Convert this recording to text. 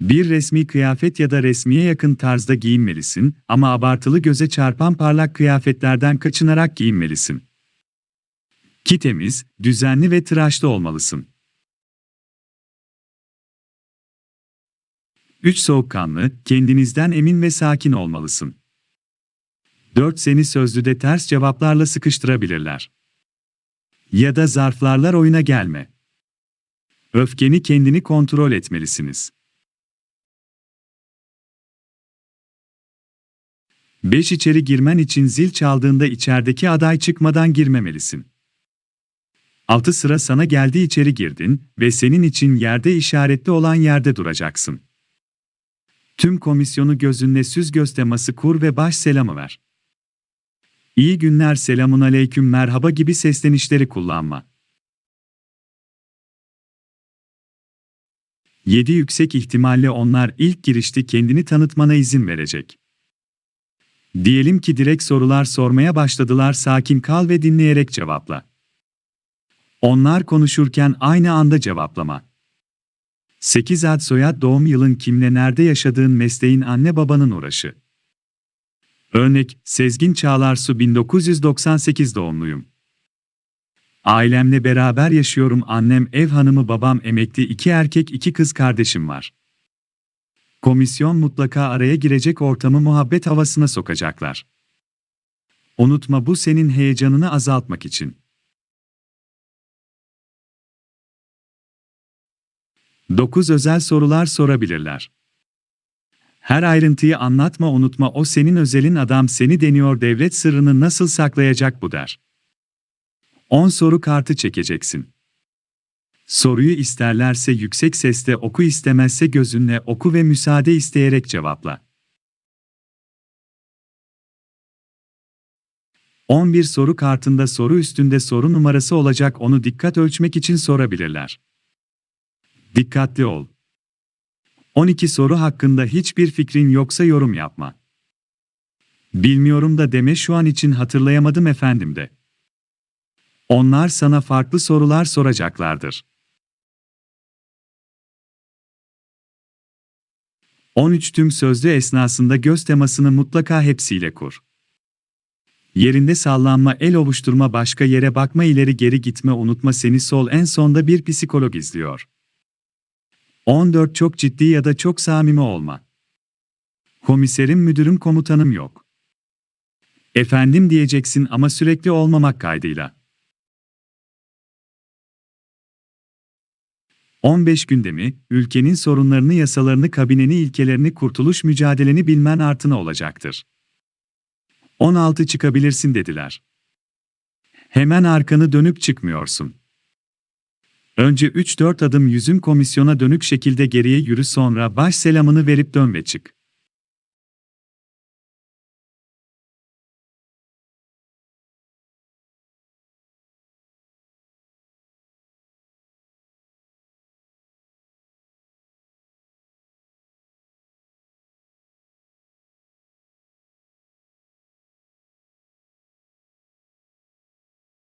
Bir resmi kıyafet ya da resmiye yakın tarzda giyinmelisin ama abartılı göze çarpan parlak kıyafetlerden kaçınarak giyinmelisin. Ki temiz, düzenli ve tıraşlı olmalısın. 3. Soğukkanlı, kendinizden emin ve sakin olmalısın. 4. Seni sözlüde ters cevaplarla sıkıştırabilirler. Ya da zarflarlar oyuna gelme. Öfkeni kendini kontrol etmelisiniz. 5. İçeri girmen için zil çaldığında içerideki aday çıkmadan girmemelisin. 6. Sıra sana geldi içeri girdin ve senin için yerde işaretli olan yerde duracaksın. Tüm komisyonu gözünle süz göz teması kur ve baş selamı ver. İyi günler selamun aleyküm merhaba gibi seslenişleri kullanma. 7. Yüksek ihtimalle onlar ilk girişte kendini tanıtmana izin verecek. Diyelim ki direkt sorular sormaya başladılar sakin kal ve dinleyerek cevapla. Onlar konuşurken aynı anda cevaplama. 8 ad soyad doğum yılın kimle nerede yaşadığın mesleğin anne babanın uğraşı. Örnek, Sezgin Çağlarsu 1998 doğumluyum. Ailemle beraber yaşıyorum annem ev hanımı babam emekli iki erkek iki kız kardeşim var. Komisyon mutlaka araya girecek ortamı muhabbet havasına sokacaklar. Unutma bu senin heyecanını azaltmak için. 9 özel sorular sorabilirler. Her ayrıntıyı anlatma unutma o senin özelin adam seni deniyor devlet sırrını nasıl saklayacak bu der. 10 soru kartı çekeceksin. Soruyu isterlerse yüksek sesle oku istemezse gözünle oku ve müsaade isteyerek cevapla. 11 soru kartında soru üstünde soru numarası olacak onu dikkat ölçmek için sorabilirler. Dikkatli ol. 12 soru hakkında hiçbir fikrin yoksa yorum yapma. Bilmiyorum da deme şu an için hatırlayamadım efendim de. Onlar sana farklı sorular soracaklardır. 13 tüm sözlü esnasında göz temasını mutlaka hepsiyle kur. Yerinde sallanma, el ovuşturma, başka yere bakma, ileri geri gitme, unutma seni sol en sonda bir psikolog izliyor. 14 çok ciddi ya da çok samimi olma. Komiserim müdürüm komutanım yok. Efendim diyeceksin ama sürekli olmamak kaydıyla. 15 gündemi, ülkenin sorunlarını, yasalarını, kabineni, ilkelerini, kurtuluş mücadeleni bilmen artına olacaktır. 16 çıkabilirsin dediler. Hemen arkanı dönüp çıkmıyorsun. Önce 3-4 adım yüzün komisyona dönük şekilde geriye yürü sonra baş selamını verip dön ve çık.